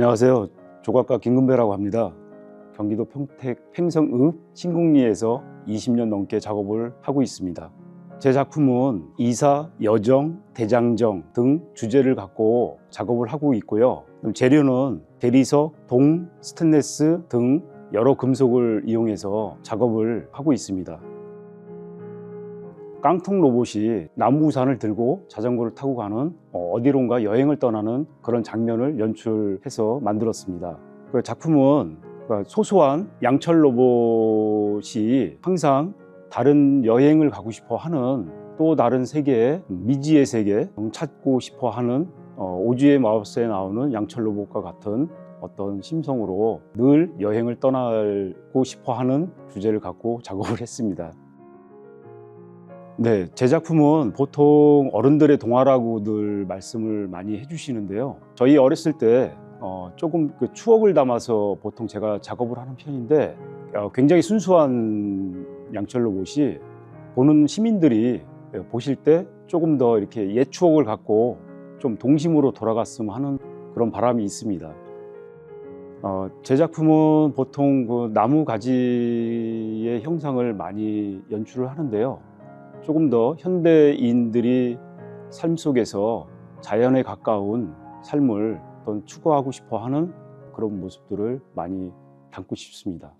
안녕하세요. 조각가 김금배라고 합니다. 경기도 평택 팽성읍 신궁리에서 20년 넘게 작업을 하고 있습니다. 제 작품은 이사, 여정, 대장정 등 주제를 갖고 작업을 하고 있고요. 재료는 대리석, 동, 스테인레스 등 여러 금속을 이용해서 작업을 하고 있습니다. 깡통 로봇이 나무 우산을 들고 자전거를 타고 가는 어, 어디론가 여행을 떠나는 그런 장면을 연출해서 만들었습니다. 그 작품은 그러니까 소소한 양철 로봇이 항상 다른 여행을 가고 싶어 하는 또 다른 세계, 미지의 세계 찾고 싶어 하는 어, 오주의 마법사에 나오는 양철 로봇과 같은 어떤 심성으로 늘 여행을 떠나고 싶어 하는 주제를 갖고 작업을 했습니다. 네, 제 작품은 보통 어른들의 동화라고들 말씀을 많이 해주시는데요. 저희 어렸을 때 어, 조금 그 추억을 담아서 보통 제가 작업을 하는 편인데 어, 굉장히 순수한 양철 로봇이 보는 시민들이 보실 때 조금 더 이렇게 옛 추억을 갖고 좀 동심으로 돌아갔으면 하는 그런 바람이 있습니다. 어, 제 작품은 보통 그 나무 가지의 형상을 많이 연출을 하는데요. 조금 더 현대인들이 삶 속에서 자연에 가까운 삶을 더 추구하고 싶어 하는 그런 모습들을 많이 담고 싶습니다.